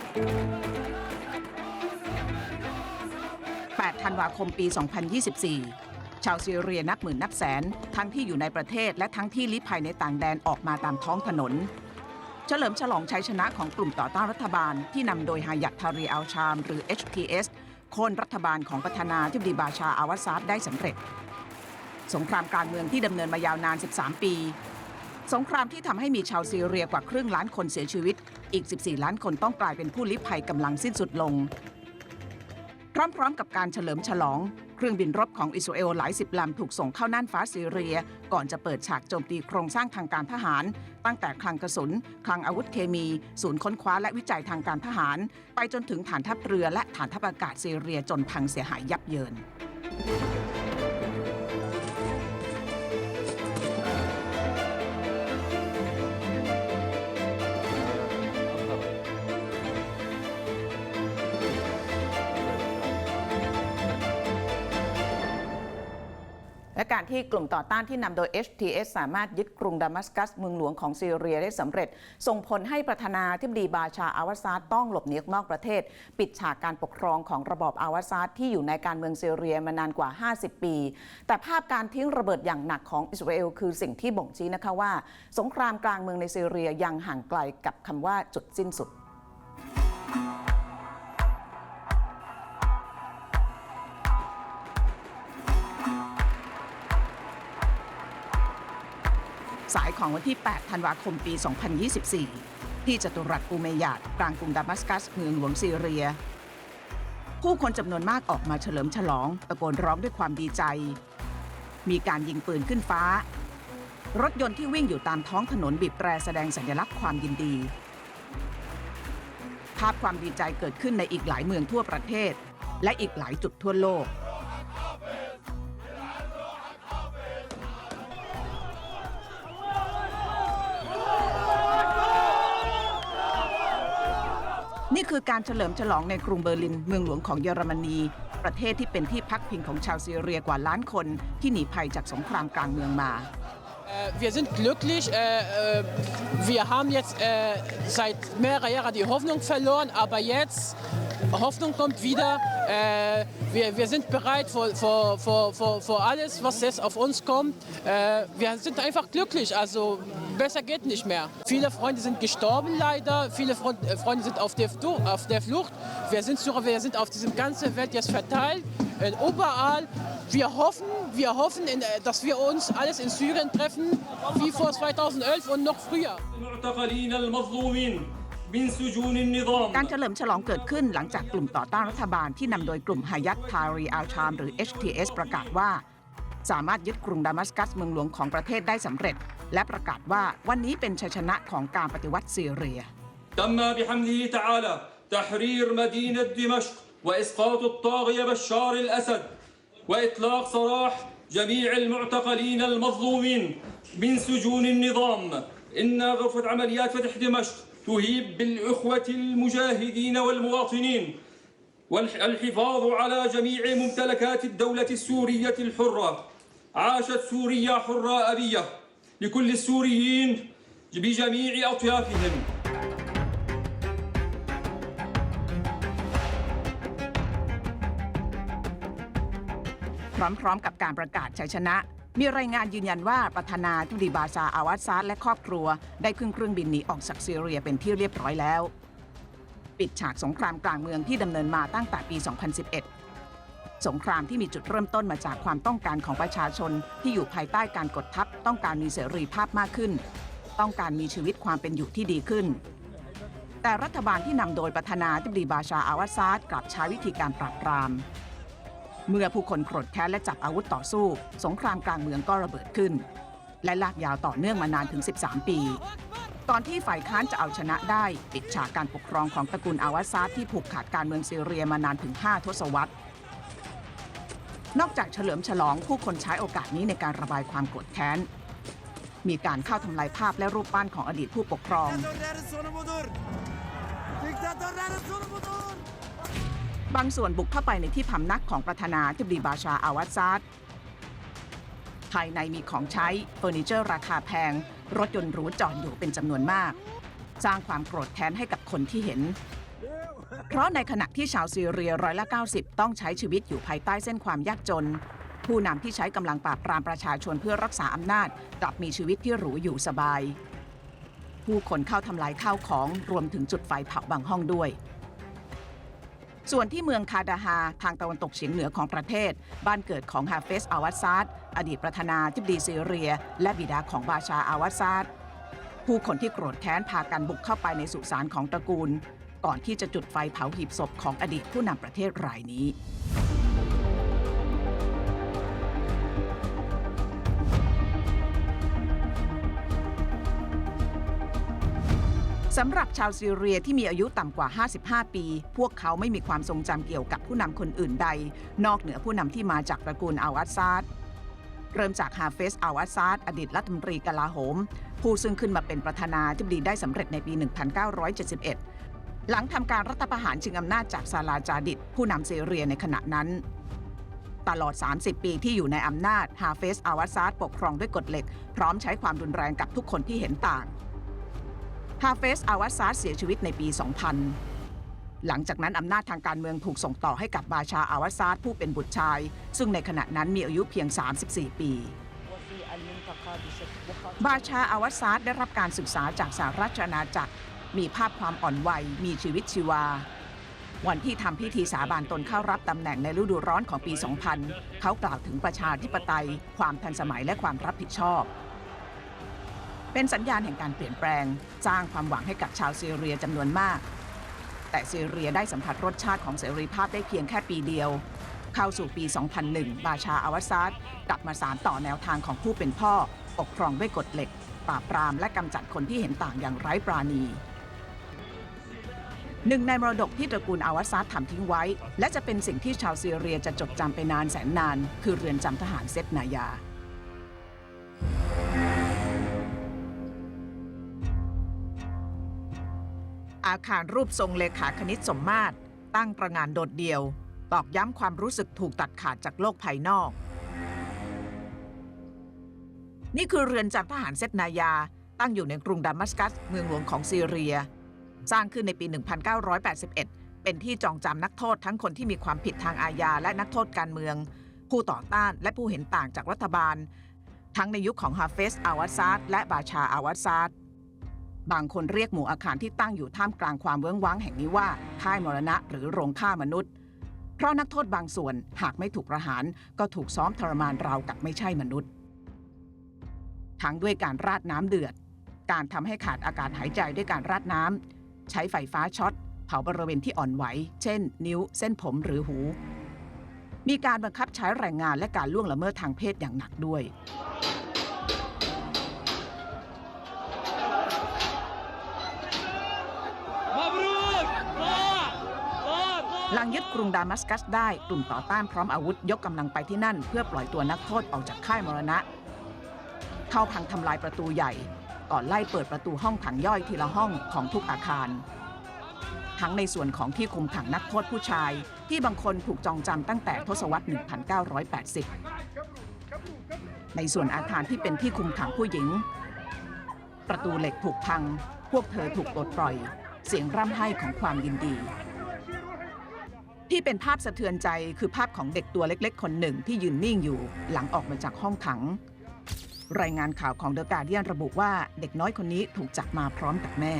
8 ธันวาคมปี 2024 ชาวซีเรียนับหมื่นนับแสน ทั้งที่อยู่ในประเทศและทั้งที่ลี้ภัยในต่างแดนออกมาตามท้องถนน เฉลิมฉลองชัยชนะของกลุ่มต่อต้านรัฐบาลที่นำโดยฮายัตทารีอัลชาม หรือ HTS โค่นรัฐบาลของประธานาธิบดีบาชาอาวาซาดได้สำเร็จ สงครามกลางเมืองที่ดำเนินมายาวนาน 13 ปี สงครามที่ทำให้มีชาวซีเรียกว่าครึ่งล้านคนเสียชีวิต อีก 14 ล้านคนต้องกลายเป็นผู้ลี้ภัยกำลังสิ้นสุดลง พร้อมๆ กับการเฉลิมฉลอง เครื่องบินรบของอิสราเอลหลายสิบลำถูกส่งเข้าน่านฟ้าซีเรีย ก่อนจะเปิดฉากโจมตีโครงสร้างทางการทหาร ตั้งแต่คลังกระสุน คลังอาวุธเคมี ศูนย์ค้นคว้าและวิจัยทางการทหาร ไปจนถึงฐานทัพเรือและฐานทัพอากาศซีเรียจนพังเสียหายยับเยิน การที่กลุ่มต่อต้านที่นำโดย HTS สามารถยึดกรุงดามัสกัสเมืองหลวงของซีเรียได้สำเร็จ ส่งผลให้ประธานาธิบดีบาชาอาวาซาดต้องหลบหนีออกนอกประเทศ ปิดฉากการปกครองของระบอบอาวาซาดที่อยู่ในการเมืองซีเรียมานานกว่า 50 ปี แต่ภาพการทิ้งระเบิดอย่างหนักของอิสราเอลคือสิ่งที่บ่งชี้นะคะว่า สงครามกลางเมืองในซีเรียยังห่างไกลกับคำว่าจุดสิ้นสุด สายของวันที่ 8 ธันวาคมปี 2024 ที่จตุรัสอูเมยาดกลางกรุงดามัสกัสเมืองหลวงซีเรีย ผู้คนจำนวนมากออกมาเฉลิมฉลองตะโกนร้องด้วยความดีใจ มีการยิงปืนขึ้นฟ้า รถยนต์ที่วิ่งอยู่ตามท้องถนนบีบแตรแสดงสัญลักษณ์ความยินดี ภาพความดีใจเกิดขึ้นในอีกหลายเมืองทั่วประเทศ และอีกหลายจุดทั่วโลก คือการเฉลิมฉลองในกรุงเบอร์ลินเมืองหลวงของเยอรมนี ประเทศที่เป็นที่พักพิงของชาวซีเรียกว่าล้านคนที่หนีภัยจากสงครามกลางเมืองมา Wir sind glücklich. Wir haben jetzt seit mehreren Jahren die Hoffnung verloren, aber jetzt Hoffnung kommt wieder. Wir, wir sind bereit vor, vor, vor, vor, alles, was jetzt auf uns kommt. Wir sind einfach glücklich. Also besser geht nicht mehr. Viele Freunde sind gestorben leider, viele äh, Freunde sind auf der, auf der Flucht. Wir sind, wir sind auf dieser ganzen Welt jetzt verteilt, überall. Wir hoffen, wir hoffen, äh, dass wir uns alles in Syrien treffen, wie vor 2011 und noch früher. früher. การเฉลิมฉลองเกิดขึ้นหลังจากกลุ่มต่อต้านรัฐบาลที่นำโดยกลุ่มฮายัตทารีอาชามหรือ HTS ประกาศว่า สามารถยึดกรุงดามัสกัสเมืองหลวงของประเทศได้สำเร็จ และประกาศว่าวันนี้เป็นชัยชนะของการปฏิวัติซีเรีย تم بحمده تعالى تحرير مدينة دمشق وإسقاط الطاغية بشار الأسد وإطلاق سراح جميع المعتقلين المظلومين من سجون النظام إن غرفة عمليات فتح دمشق تهيب بالإخوة المجاهدين والمواطنين والحفاظ على جميع ممتلكات الدولة السورية الحرة عاشت سوريا حرة أبية لكل السوريين بجميع أطيافهم พร้อมๆ กับการประกาศชัยชนะ มีรายงานยืนยันว่าประธานาธิบดีบาชาอาวาซาดและครอบครัว ได้ขึ้นเครื่องบินหนีออกจากซีเรียเป็นที่เรียบร้อยแล้ว ปิดฉากสงครามกลางเมืองที่ดำเนินมาตั้งแต่ปี 2011 สงครามที่มีจุดเริ่มต้นมาจากความต้องการของประชาชน ที่อยู่ภายใต้การกดทัพต้องการมีเสรีภาพมากขึ้น ต้องการมีชีวิตความเป็นอยู่ที่ดีขึ้น แต่รัฐบาลที่นำโดยประธานาธิบดีบาชาอาวาซาดกลับใช้วิธีการปราบปราม เมื่อผู้คนโกรธแค้นและจับอาวุธต่อสู้ สงครามกลางเมืองก็ระเบิดขึ้น และลากยาวต่อเนื่องมานานถึง 13 ปีตอนที่ฝ่ายค้านจะเอาชนะได้ปิดฉากการปกครองของตระกูลอาวาซาดที่ผูกขาดการเมืองซีเรียมานานถึง 5 ทศวรรษ นอกจากเฉลิมฉลองผู้คนใช้โอกาสนี้ในการระบายความโกรธแค้น มีการเข้าทำลายภาพและรูปปั้นของอดีตผู้ปกครอง บางส่วนบุกเข้าไปในที่พำนักของประธานาธิบดีบาชาอาวาซาดภายในมีของใช้เฟอร์นิเจอร์ราคาแพง รถยนต์หรูจอดอยู่เป็นจำนวนมาก สร้างความโกรธแค้นให้กับคนที่เห็น เพราะในขณะที่ชาวซีเรียร้อยละ 90 ต้องใช้ชีวิตอยู่ภายใต้เส้นความยากจน ผู้นำที่ใช้กำลังปราบปรามประชาชนเพื่อรักษาอำนาจ กลับมีชีวิตที่หรูอยู่สบาย ผู้คนเข้าทำลายข้าวของรวมถึงจุดไฟเผาบางห้องด้วยส่วนที่เมืองคาดาฮาทางตะวันตกเฉียงเหนือของประเทศ บ้านเกิดของฮาเฟสอาวัตซาดอดีตประธานาธิบดีซีเรีย และบิดาของบาชาอาวัตซาดผู้คนที่โกรธแค้นพากันบุกเข้าไปในสุสานของตระกูล ก่อนที่จะจุดไฟเผาหีบศพของอดีตผู้นำประเทศรายนี้ สำหรับชาวซีเรียที่มีอายุต่ำกว่า 55 ปี พวกเขาไม่มีความทรงจำเกี่ยวกับผู้นำคนอื่นใด นอกเหนือผู้นำที่มาจากตระกูลอาวัตซาดเริ่มจากฮาเฟสอาวัตซาดอดีตรัฐมนตรีกลาโหม ผู้ซึ่งขึ้นมาเป็นประธานาธิบดีได้สำเร็จในปี 1971 หลังทำการรัฐประหารชิงอำนาจจากซาลาจาดิดผู้นำซีเรียในขณะนั้น ตลอด 30 ปีที่อยู่ในอำนาจฮาเฟสอาวัตซาดปกครองด้วยกฎเหล็ก พร้อมใช้ความรุนแรงกับทุกคนที่เห็นต่างฮาเฟสอาวัตซาดเสียชีวิตในปี 2000 หลังจากนั้นอำนาจทางการเมืองถูกส่งต่อให้กับบาชาอาวัตซาดผู้เป็นบุตรชาย ซึ่งในขณะนั้นมีอายุเพียง 34 ปีบาชาอาวัตซาดได้รับการศึกษาจากสหราชอาณาจักร มีภาพความอ่อนวัยมีชีวิตชีวา วันที่ทำพิธีสาบานตนเข้ารับตำแหน่งในฤดูร้อนของปี 2000 เขากล่าวถึงประชาธิปไตย ความทันสมัยและความรับผิดชอบ เป็นสัญญาณแห่งการเปลี่ยนแปลง สร้างความหวังให้กับชาวซีเรียจำนวนมาก แต่ซีเรียได้สัมผัสรสชาติของเสรีภาพได้เพียงแค่ปีเดียว เข้าสู่ปี 2001 บาชาอาวัซาดกลับมาสานต่อแนวทางของผู้เป็นพ่อปกครองด้วยกฎเหล็กปราบปรามและกำจัดคนที่เห็นต่างอย่างไร้ปราณี หนึ่งในมรดกที่ตระกูลอาวัซาดทำทิ้งไว้ และจะเป็นสิ่งที่ชาวซีเรียจะจดจำไปนานแสนนาน คือเรือนจำทหารเซตนายา อาคารรูปทรงเลขาคณิตสมมาตร ตั้งประงานโดดเดี่ยว ตอกย้ำความรู้สึกถูกตัดขาดจากโลกภายนอก นี่คือเรือนจำทหารเซตนายา ตั้งอยู่ในกรุงดามัสกัส เมืองหลวงของซีเรีย สร้างขึ้นในปี 1981 เป็นที่จองจำนักโทษทั้งคนที่มีความผิดทางอาญาและนักโทษการเมือง ผู้ต่อต้านและผู้เห็นต่างจากรัฐบาล ทั้งในยุคของฮาเฟสอาวัตซาดและบาชาอาวัตซาดบางคนเรียกหมู่อาคารที่ตั้งอยู่ท่ามกลางความเวิ้งว้างแห่งนี้ว่าค่ายมรณะหรือโรงฆ่ามนุษย์ เพราะนักโทษบางส่วนหากไม่ถูกประหาร ก็ถูกซ้อมทรมานราวกับไม่ใช่มนุษย์ ทั้งด้วยการราดน้ำเดือด การทำให้ขาดอากาศหายใจด้วยการราดน้ำ ใช้ไฟฟ้าช็อต เผาบริเวณที่อ่อนไหว เช่น นิ้ว เส้นผมหรือหู มีการบังคับใช้แรงงานและการล่วงละเมิดทางเพศอย่างหนักด้วย หลังยึดกรุงดามัสกัสได้กลุ่มต่อต้านพร้อมอาวุธยกกำลังไปที่นั่น เพื่อปล่อยตัวนักโทษออกจากค่ายมรณะ เข้าพังทำลายประตูใหญ่ ก่อนไล่เปิดประตูห้องขังย่อยทีละห้องของทุกอาคาร ทั้งในส่วนของที่คุมขังนักโทษผู้ชาย ที่บางคนถูกจองจำตั้งแต่ทศวรรษ 1980 ในส่วนอาคารที่เป็นที่คุมขังผู้หญิง ประตูเหล็กถูกพัง พวกเธอถูกปลดปล่อย เสียงร่ำไห้ของความยินดีที่เป็นภาพสะเทือนใจคือภาพของเด็กตัวเล็ก ๆ คนหนึ่งที่ยืนนิ่งอยู่ หลังออกมาจากห้องขัง รายงานข่าวของเดอะการเดียนระบุว่าเด็กน้อยคนนี้ถูกจับมาพร้อมกับแม่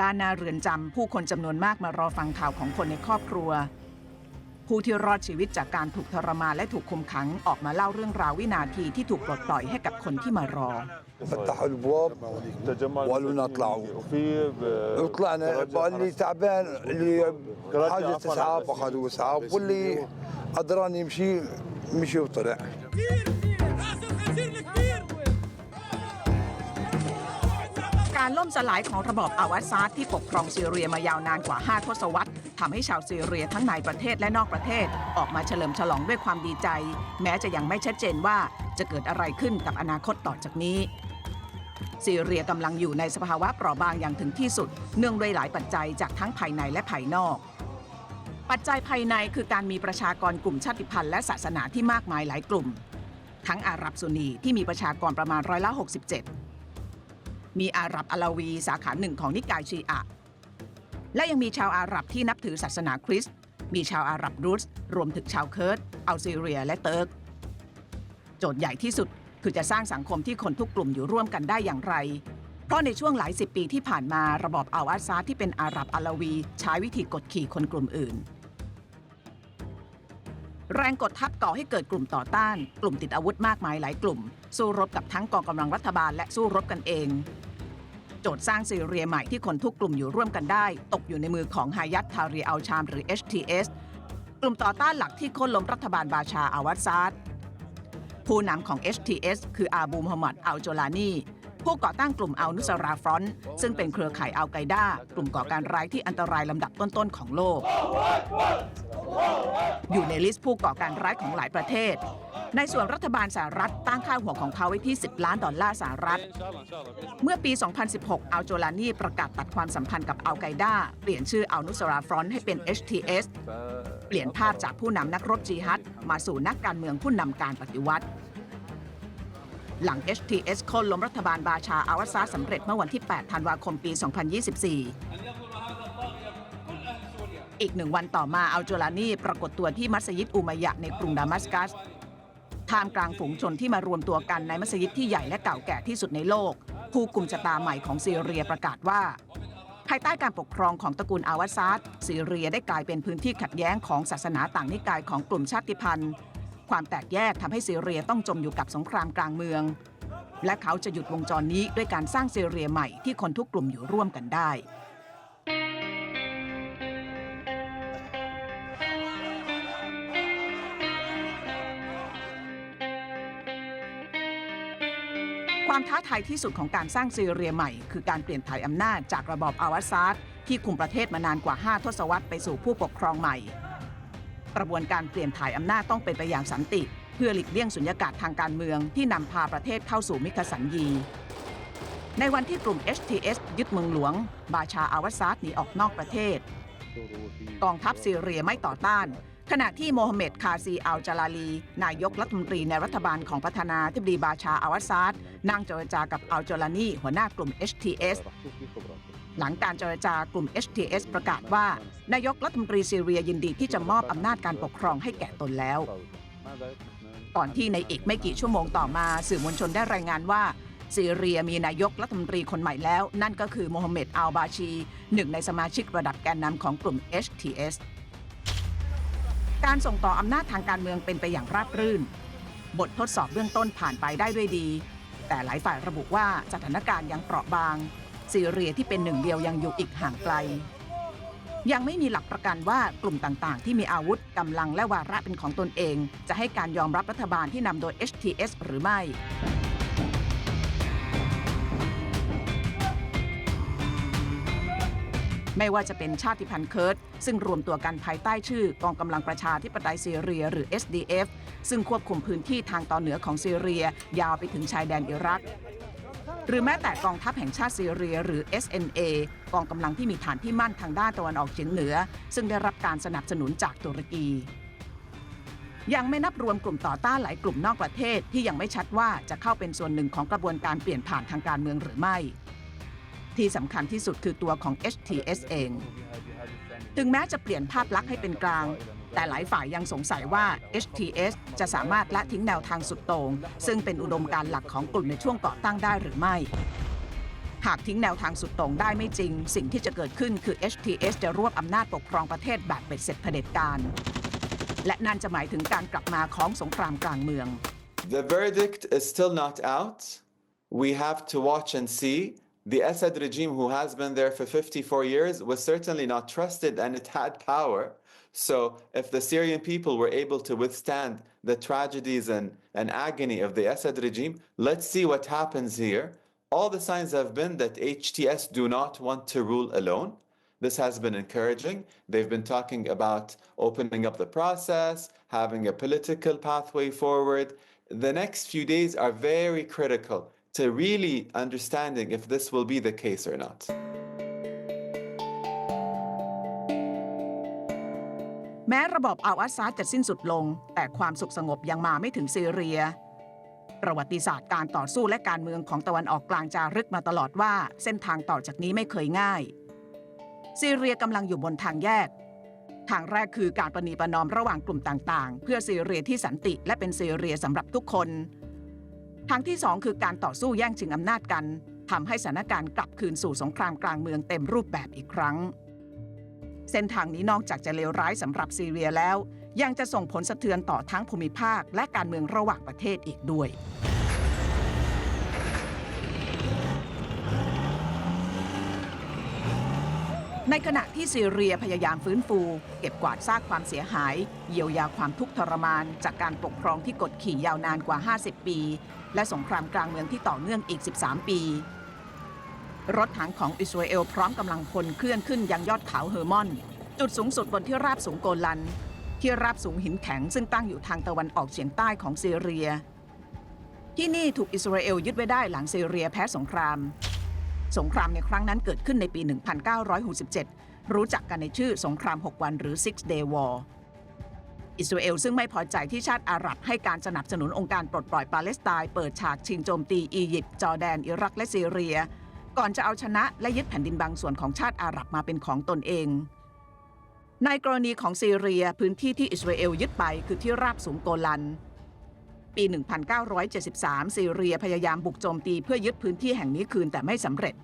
ด้านหน้าเรือนจำผู้คนจำนวนมากมารอฟังข่าวของคนในครอบครัว ผู้ที่รอดชีวิตจากการถูกทรมานและถูกคุมขังออกมาเล่าเรื่องราววินาทีที่ถูกปลดปล่อยให้กับคนที่มารอ فتحوا الابواب وقالوا لنا اطلعوا وطلعنا قال لي تعبان اللي حاجه اسعاف اخذوا اسعاف واللي قدران يمشي مشي وطلع راس الخنزير الكبير การล่มสลายของระบอบอาวัซาดที่ปกครองซีเรียมายาวนานกว่า 5 ทศวรรษทำให้ชาวซีเรียทั้งในประเทศและนอกประเทศ ออกมาเฉลิมฉลองด้วยความดีใจ แม้จะยังไม่ชัดเจนว่าจะเกิดอะไรขึ้นกับอนาคตต่อจากนี้ซีเรียกำลังอยู่ในสภาวะเปราะบางอย่างถึงที่สุด เนื่องด้วยหลายปัจจัยจากทั้งภายในและภายนอก ปัจจัยภายในคือการมีประชากรกลุ่มชาติพันธุ์และศาสนาที่มากมายหลายกลุ่ม ทั้งอาหรับซุนีที่มีประชากรประมาณร้อยละ 67 มีอาหรับอาลาวีสาขาหนึ่งของนิกายชีอะ และยังมีชาวอาหรับที่นับถือศาสนาคริสต์ มีชาวอาหรับรูสรวมถึงชาวเคิร์ดอัลซีเรียและเติร์ก โจทย์ใหญ่ที่สุดคือจะสร้างสังคมที่คนทุกกลุ่มอยู่ร่วมกันได้อย่างไร เพราะในช่วงหลายสิบปีที่ผ่านมาระบอบอัลอาซาที่เป็นอาหรับอาลาวี ใช้วิธีกดขี่คนกลุ่มอื่น แรงกดทับก่อให้เกิดกลุ่มต่อต้าน กลุ่มติดอาวุธมากมายหลายกลุ่ม สู้รบกับทั้งกองกำลังรัฐบาลและสู้รบกันเอง โจทย์สร้างซีเรียใหม่ที่คนทุกกลุ่มอยู่ร่วมกันได้ ตกอยู่ในมือของฮายัตทารีอัลชามหรือ HTS กลุ่มต่อต้านหลักที่โค่นล้มรัฐบาลบาชาอาวัดซาดผู้นำของ HTS คืออาบูมฮัมมัดอัลโจลานี ผู้ก่อตั้งกลุ่มอัลนุสราฟรอนต์ซึ่งเป็นเครือข่ายอัลไกด้ากลุ่มก่อการร้ายที่อันตรายลำดับต้นๆของโลก อยู่ในลิสต์ผู้ก่อการร้ายของหลายประเทศ ในส่วนรัฐบาลสหรัฐตั้งค่าหัวของเขาไว้ที่ 10 ล้านดอลลาร์สหรัฐ เมื่อปี 2016 อัลโจลานีประกาศตัดความสัมพันธ์กับอัลไกด้าเปลี่ยนชื่ออัลนุสราฟรอนต์ให้เป็น HTS เปลี่ยนภาพจากผู้นำนักรบจิฮัดมาสู่นักการเมืองผู้นำการปฏิวัติ หลัง HTS โค่นล้มรัฐบาลบาชาอาวาซาสำเร็จเมื่อวันที่ 8 ธันวาคมปี 2024 อีกหนึ่งวันต่อมาอัลโจลานีปรากฏตัวที่มัสยิดอุมัยยะในกรุงดามัสกัสท่ามกลางฝูงชนที่มารวมตัวกันในมัสยิดที่ใหญ่และเก่าแก่ที่สุดในโลก ผู้กลุ่มชะตาใหม่ของซีเรียประกาศว่า ภายใต้การปกครองของตระกูลอาวาซาดซีเรียได้กลายเป็นพื้นที่ขัดแย้งของศาสนาต่างนิกายของกลุ่มชาติพันธุ์ ความแตกแยกทำให้ซีเรียต้องจมอยู่กับสงครามกลางเมือง และเขาจะหยุดวงจรนี้ด้วยการสร้างซีเรียใหม่ที่คนทุกกลุ่มอยู่ร่วมกันได้ความท้าทายที่สุดของการสร้างซีเรียใหม่ คือการเปลี่ยนถ่ายอำนาจจากระบอบอาวาซาดที่คุมประเทศมานานกว่า 5 ทศวรรษไปสู่ผู้ปกครองใหม่ กระบวนการเปลี่ยนถ่ายอำนาจต้องเป็นไปอย่างสันติ เพื่อหลีกเลี่ยงสุญญากาศทางการเมืองที่นำพาประเทศเข้าสู่มิคสัญญีในวันที่กลุ่ม HTS ยึดเมืองหลวง บาชาอาวาซาดหนีออกนอกประเทศ กองทัพซีเรียไม่ต่อต้าน ขณะที่โมฮัมเหม็ดคาซีอัลจาลาลี นายกรัฐมนตรีในรัฐบาลของประธานาธิบดีบาชาอาวัดซาดนั่งเจรจากับอัลจาลานีหัวหน้ากลุ่ม HTS หลังการเจรจากลุ่ม HTS ประกาศว่า นายกรัฐมนตรีซีเรียยินดีที่จะมอบอำนาจการปกครองให้แก่ตนแล้ว ก่อนที่ในอีกไม่กี่ชั่วโมงต่อมาสื่อมวลชนได้รายงานว่าซีเรียมีนายกรัฐมนตรีคนใหม่แล้ว นั่นก็คือโมฮัมเหม็ดอัลบาชี หนึ่งในสมาชิกระดับแกนนำของกลุ่ม HTS การส่งต่ออำนาจทางการเมืองเป็นไปอย่างราบรื่น บททดสอบเบื้องต้นผ่านไปได้ด้วยดี แต่หลายฝ่ายระบุว่าสถานการณ์ยังเปราะบาง ซีเรียที่เป็นหนึ่งเดียวยังอยู่อีกห่างไกล ยังไม่มีหลักประกันว่ากลุ่มต่างๆ ที่มีอาวุธกำลังและวาระเป็นของตนเอง จะให้การยอมรับรัฐบาลที่นำโดย HTS หรือไม่ไม่ว่าจะเป็นชาติพันธุ์เคิร์ดซึ่งรวมตัวกันภายใต้ชื่อกองกำลังประชาธิปไตยซีเรีย หรือ SDF ซึ่งควบคุมพื้นที่ทางตอนเหนือของซีเรีย ยาวไปถึงชายแดนอิรัก หรือแม้แต่กองทัพแห่งชาติซีเรีย หรือ SNA กองกำลังที่มีฐานที่มั่นทางด้านตะวันออกเฉียงเหนือ ซึ่งได้รับการสนับสนุนจากตุรกียังไม่นับรวมกลุ่มต่อต้านหลายกลุ่มนอกประเทศที่ยังไม่ชัดว่าจะเข้าเป็นส่วนหนึ่งของกระบวนการเปลี่ยนผ่านทางการเมืองหรือไม่ ที่สำคัญที่สุดคือตัวของ HTS เอง ถึงแม้จะเปลี่ยนภาพลักษณ์ให้เป็นกลาง แต่หลายฝ่ายยังสงสัยว่า HTS จะสามารถละทิ้งแนวทางสุดโต่งซึ่งเป็นอุดมการหลักของกลุ่มในช่วงก่อตั้งได้หรือไม่ หากทิ้งแนวทางสุดโต่งได้ไม่จริง สิ่งที่จะเกิดขึ้นคือ HTS จะรวบอำนาจปกครองประเทศแบบเบ็ดเสร็จเผด็จการและนั่นจะหมายถึงการกลับมาของสงครามกลางเมือง The verdict is still not out. We have to watch and see. The Assad regime, who has been there for 54 years, was certainly not trusted and it had power. So, if the Syrian people were able to withstand the tragedies and, and agony of the Assad regime, let's see what happens here. All the signs have been that HTS do not want to rule alone. This has been encouraging. They've been talking about opening up the process, having a political pathway forward. The next few days are very critical to really understanding if this will be the case or not. แม้ระบอบอัลอาซาดจะสิ้นสุดลง แต่ความสุขสงบยังมาไม่ถึงซีเรีย ประวัติศาสตร์การต่อสู้และการเมืองของตะวันออกกลางจารึกมาตลอดว่า เส้นทางต่อจากนี้ไม่เคยง่าย ซีเรียกำลังอยู่บนทางแยก ทางแรกคือการประนีประนอมระหว่างกลุ่มต่างๆ เพื่อซีเรียที่สันติและเป็นซีเรียสำหรับทุกคนทางที่สองคือการต่อสู้แย่งชิงอำนาจกันทำให้สถานการณ์กลับคืนสู่สงครามกลางเมืองเต็มรูปแบบอีกครั้ง เส้นทางนี้นอกจากจะเลวร้ายสำหรับซีเรียแล้ว ยังจะส่งผลสะเทือนต่อทั้งภูมิภาค และการเมืองระหว่างประเทศอีกด้วย ในขณะที่ซีเรียพยายามฟื้นฟู เก็บกวาดซากความเสียหาย เยียวยาความทุกข์ทรมาน จากการปกครองที่กดขี่ยาวนานกว่า 50 ปี และสงครามกลางเมืองที่ต่อเนื่องอีก 13 ปี รถถังของอิสราเอลพร้อมกำลังพลเคลื่อนขึ้นยังยอดเขาเฮอร์มอน จุดสูงสุดบนที่ราบสูงโกลัน ที่ราบสูงหินแข็งซึ่งตั้งอยู่ทางตะวันออกเฉียงใต้ของซีเรีย ที่นี่ถูกอิสราเอลยึดไว้ได้หลังซีเรียแพ้สงคราม สงครามในครั้งนั้นเกิดขึ้นในปี 1967 รู้จักกันในชื่อสงคราม 6 วันหรือ Six Day War อิสราเอลซึ่งไม่พอใจที่ชาติอาหรับให้การสนับสนุนองค์การปลดปล่อยปาเลสไตน์เปิดฉากชิงโจมตีอียิปต์จอร์แดน อิรักและซีเรีย ก่อนจะเอาชนะและยึดแผ่นดินบางส่วนของชาติอาหรับมาเป็นของตนเอง ในกรณีของซีเรียพื้นที่ที่อิสราเอลยึดไปคือที่ราบสูงโกลัน ปี 1973 ซีเรียพยายามบุกโจมตีเพื่อยึดพื้นที่แห่งนี้คืนแต่ไม่สำเร็จ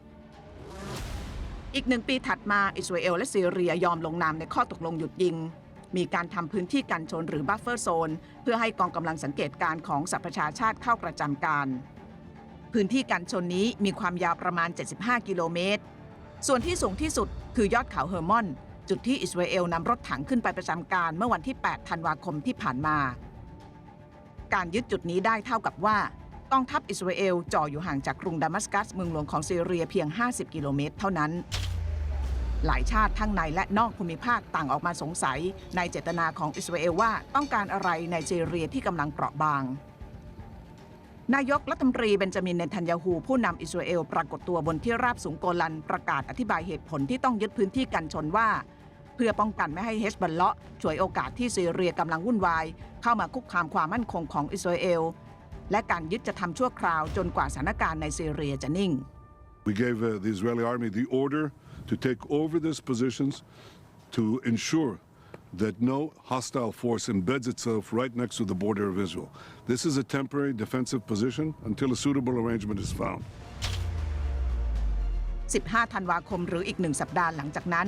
อีกหนึ่งปีถัดมาอิสราเอลและซีเรียยอมลงนามในข้อตกลงหยุดยิง มีการทำพื้นที่กันชนหรือบัฟเฟอร์โซน เพื่อให้กองกำลังสังเกตการณ์ของสหประชาชาติเข้าประจำการ พื้นที่กันชนนี้มีความยาวประมาณ 75 กิโลเมตร ส่วนที่สูงที่สุดคือยอดเขาเฮอร์มอน จุดที่อิสราเอลนำรถถังขึ้นไปประจำการเมื่อวันที่ 8 ธันวาคมที่ผ่านมา การยึดจุดนี้ได้เท่ากับว่า กองทัพอิสราเอลจ่ออยู่ห่างจากกรุงดามัสกัสเมืองหลวงของซีเรียเพียง 50 กิโลเมตร เท่านั้น หลายชาติทั้งในและนอกภูมิภาคต่างออกมาสงสัย ในเจตนาของอิสราเอลว่าต้องการอะไรในซีเรียที่กำลังเปราะบาง นายกรัฐมนตรีเบนจามินเนทันยาฮูผู้นำอิสราเอลปรากฏตัวบนที่ราบสูงโกลันประกาศอธิบายเหตุผลที่ต้องยึดพื้นที่กันชนว่า เพื่อป้องกันไม่ให้เฮชบัลเลาะฉวยโอกาสที่ซีเรียกำลังวุ่นวาย เข้ามาคุกคามความมั่นคงของอิสราเอลและการยึดจะทำชั่วคราวจนกว่าสถานการณ์ในซีเรียจะนิ่ง We gave the Israeli army the order to take over these positions to ensure that no hostile force embeds itself right next to the border of Israel. This is a temporary defensive position until a suitable arrangement is found. 15 ธันวาคมหรืออีกหนึ่งสัปดาห์หลังจากนั้น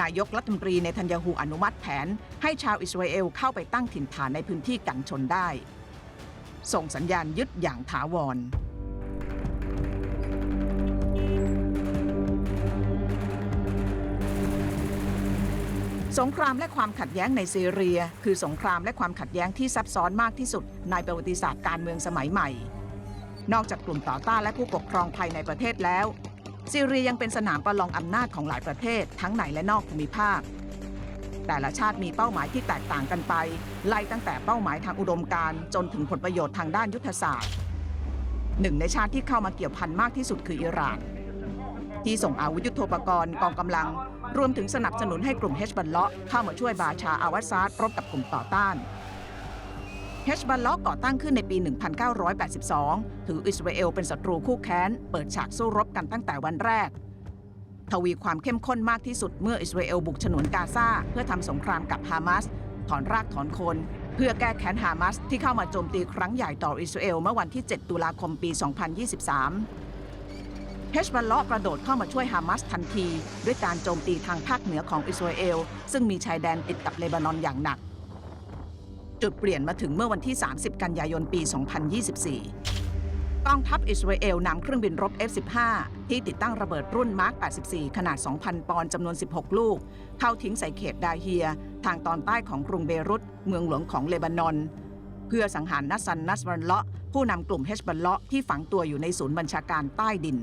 นายกรัฐมนตรีในทันยาฮูอนุมัติแผน ให้ชาวอิสราเอลเข้าไปตั้งถิ่นฐานในพื้นที่กันชนได้ ส่งสัญญาณยึดอย่างถาวร สงครามและความขัดแย้งในซีเรีย คือสงครามและความขัดแย้งที่ซับซ้อนมากที่สุดในประวัติศาสตร์การเมืองสมัยใหม่ นอกจากกลุ่มต่อต้านและผู้ปกครองภายในประเทศแล้ว ซีเรียยังเป็นสนามประลองอำนาจของหลายประเทศทั้งในและนอกภูมิภาค แต่ละชาติมีเป้าหมายที่แตกต่างกันไป ไล่ตั้งแต่เป้าหมายทางอุดมการณ์จนถึงผลประโยชน์ทางด้านยุทธศาสตร์หนึ่งในชาติที่เข้ามาเกี่ยวพันมากที่สุดคืออิหร่าน ที่ส่งอาวุธยุโทโธปกรณ์กองกำลังรวมถึงสนับสนุนให้กลุ่มเฮชบัลเลาะเข้ามาช่วยบาชาอาวัสซาดรบกับกลุ่มต่อต้านเฮชบัลเลาะก่อตั้งขึ้นในปี 1982 ถืออิสราเอลเป็นศัตรูคู่แค้น เปิดฉากสู้รบกันตั้งแต่วันแรก ทวีความเข้มข้นมากที่สุดเมื่ออิสราเอลบุกฉนวนกาซาเพื่อทำสงครามกับฮามาสถอนรากถอนโคนเพื่อแก้แค้นฮามาสที่เข้ามาโจมตีครั้งใหญ่ต่ออิสราเอลเมื่อวันที่ 7 ตุลาคมปี 2023 เฮชบัลเลาะกระโดดเข้ามาช่วยฮามาสทันที ด้วยการโจมตีทางภาคเหนือของอิสราเอล ซึ่งมีชายแดนติดกับเลบานอนอย่างหนัก จุดเปลี่ยนมาถึงเมื่อวันที่ 30 กันยายนปี 2024 กองทัพอิสราเอลนำเครื่องบินรบ F-15 ที่ติดตั้งระเบิดรุ่นมาร์ค 84 ขนาด 2,000 ปอนด์จำนวน 16 ลูก เข้าทิ้งใส่เขตดาเฮีย ทางตอนใต้ของกรุงเบรุต เมืองหลวงของเลบานอนเพื่อสังหารนัสซันนัสบัลเลาะผู้นำกลุ่มเฮชบัลเลาะที่ฝังตัวอยู่ในศูนย์บัญชาการใต้ดิน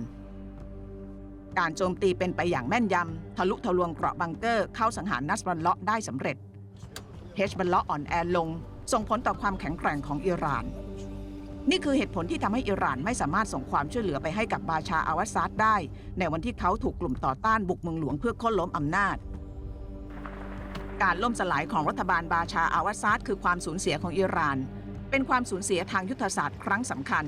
การโจมตีเป็นไปอย่างแม่นยำ ทะลุทะลวงเกราะบังเกอร์เข้าสังหารนัสบัลเลาะได้สำเร็จเฮชบัลเลาะอ่อนแอลง ส่งผลต่อความแข็งแกร่งของอิหร่าน นี่คือเหตุผลที่ทำให้อิหร่านไม่สามารถส่งความช่วยเหลือไปให้กับบาชาอาวัสซาดได้ ในวันที่เขาถูกกลุ่มต่อต้านบุกเมืองหลวงเพื่อโค่นล้มอำนาจ การล่มสลายของรัฐบาลบาชาอาวัสซาดคือความสูญเสียของอิหร่าน เป็นความสูญเสียทางยุทธศาสตร์ครั้งสำคัญ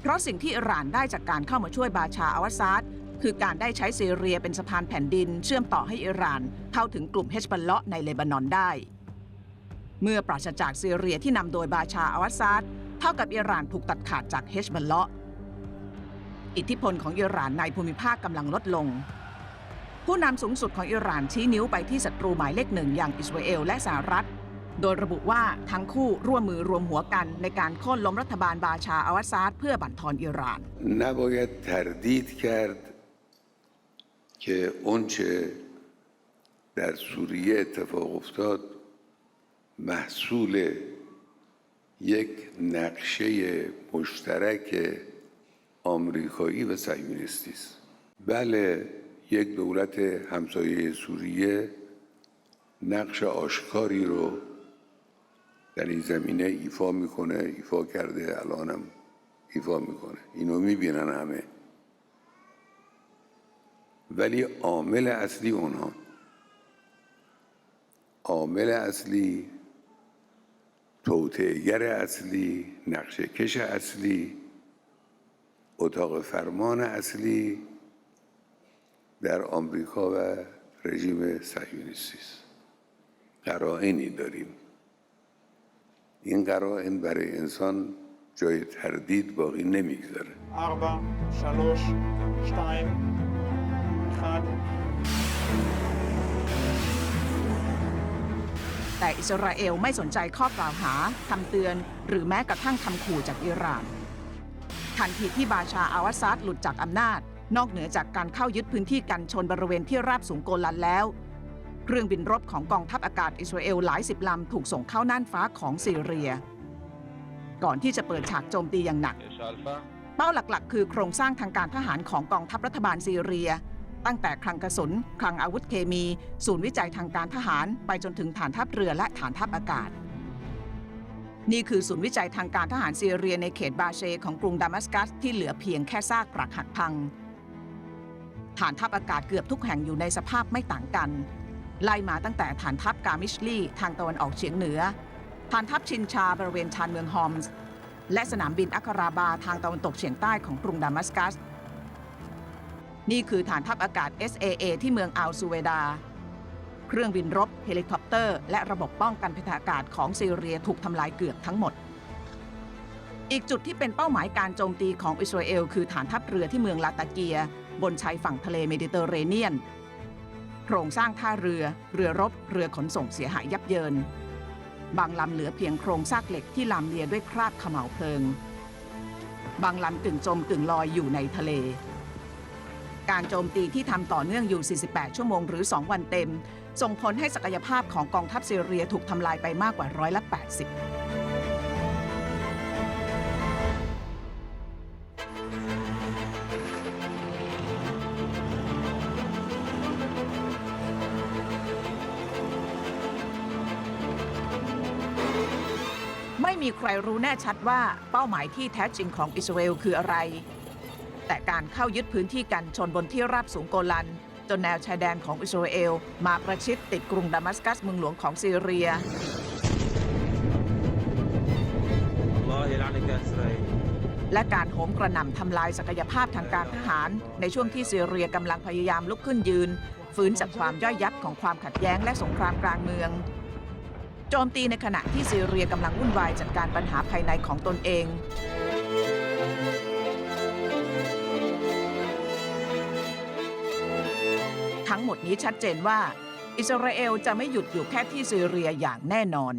เพราะสิ่งที่อิหร่านได้จากการเข้ามาช่วยบาชาอาวัสซาด คือการได้ใช้ซีเรียเป็นสะพานแผ่นดิน เชื่อมต่อให้อิหร่านเข้าถึงกลุ่มเฮชบัลเลาะในเลบานอนได้ เมื่อปราศจากซีเรียที่นำโดยบาชาอวัซาดเท่ากับอิหร่านถูกตัดขาดจากเฮชบัลเลาะอิทธิพลของอิหร่านในภูมิภาคกำลังลดลง ผู้นำสูงสุดของอิหร่านชี้นิ้วไปที่ศัตรูหมายเลขหนึ่งอย่างอิสราเอลและสหรัฐ โดยระบุว่าทั้งคู่ร่วมมือรวมหัวกันในการโค่นล้มรัฐบาลบาชาอวัซาดเพื่อบั่นทอนอิหร่าน که اونچه در سوریه اتفاق افتاد محصول یک نقشه مشترک آمریکایی و صهیونیستی است. بله یک دولت همسایه سوریه نقش آشکاری رو در این زمینه ایفا می‌کنه ایفا کرده الانم ایفا می‌کنه. اینو می‌بینن همه. ولی عامل اصلی اونها عامل اصلی توطئهگر اصلی نقشه کش اصلی اتاق فرمان اصلی در آمریکا و رژیم صهیونیستی است قرائنی داریم. این قرائن برای انسان جای تردید باقی نمی‌گذاره. แต่อิสราเอลไม่สนใจข้อกล่าวหาคำเตือน หรือแม้กระทั่งคำขู่จากอิหร่านทันทีที่บาชาอาวัซาดหลุดจากอำนาจ นอกเหนือจากการเข้ายึดพื้นที่กันชนบริเวณที่ราบสูงโกลันแล้ว เครื่องบินรบของกองทัพอากาศอิสราเอลหลายสิบลำถูกส่งเข้าน่านฟ้าของซีเรีย ก่อนที่จะเปิดฉากโจมตีอย่างหนัก เป้าหลักๆ คือโครงสร้างทางการทหารของกองทัพรัฐบาลซีเรีย ตั้งแต่คลังกระสุน คลังอาวุธเคมี ศูนย์วิจัยทางการทหาร ไปจนถึงฐานทัพเรือและฐานทัพอากาศ นี่คือศูนย์วิจัยทางการทหารซีเรียในเขตบาเชของกรุงดามัสกัสที่เหลือเพียงแค่ซากปรักหักพัง ฐานทัพอากาศเกือบทุกแห่งอยู่ในสภาพไม่ต่างกัน ไล่มาตั้งแต่ฐานทัพกามิชลีทางตะวันออกเฉียงเหนือ ฐานทัพชินชาบริเวณชานเมืองฮอมส์และสนามบินอัคราบาทางตะวันตกเฉียงใต้ของกรุงดามัสกัส นี่คือฐานทัพอากาศ SAA ที่เมืองอัลซูเวดา เครื่องบินรบเฮลิคอปเตอร์ และระบบป้องกันพิทอากาศของซีเรียถูกทำลายเกือบทั้งหมด อีกจุดที่เป็นเป้าหมายการโจมตีของอิสราเอล คือฐานทัพเรือที่เมืองลาตาเกีย บนชายฝั่งทะเลเมดิเตอร์เรเนียน โครงสร้างท่าเรือ เรือรบ เรือขนส่งเสียหายยับเยิน บางลำเหลือเพียงโครงซากเหล็กที่ลำเลียด้วยคราบขม่าวเพลิง บางลำกึ่งจมกึ่งลอยอยู่ในทะเล การโจมตีที่ทำต่อเนื่องอยู่ 48 ชั่วโมงหรือ 2 วันเต็ม ส่งผลให้ศักยภาพของกองทัพซีเรียถูกทำลายไปมากกว่าร้อยละ 80ไม่มีใครรู้แน่ชัดว่าเป้าหมายที่แท้จริงของอิสราเอลคืออะไร แต่การเข้ายึดพื้นที่กันชนบนที่ราบสูงโกลัน จนแนวชายแดนของอิสราเอล มาประชิดติดกรุงดามัสกัสเมืองหลวงของซีเรีย และการโหมกระหน่ำทำลายศักยภาพทางการทหาร ในช่วงที่ซีเรียกำลังพยายามลุกขึ้นยืน ฟื้นจากความย่อยยับของความขัดแย้งและสงครามกลางเมืองโจมตีในขณะที่ซีเรียกำลังวุ่นวายจัดการปัญหาภายในของตนเอง ทั้งหมดนี้ชัดเจนว่า อิสราเอลจะไม่หยุดอยู่แค่ที่ซีเรียอย่างแน่นอน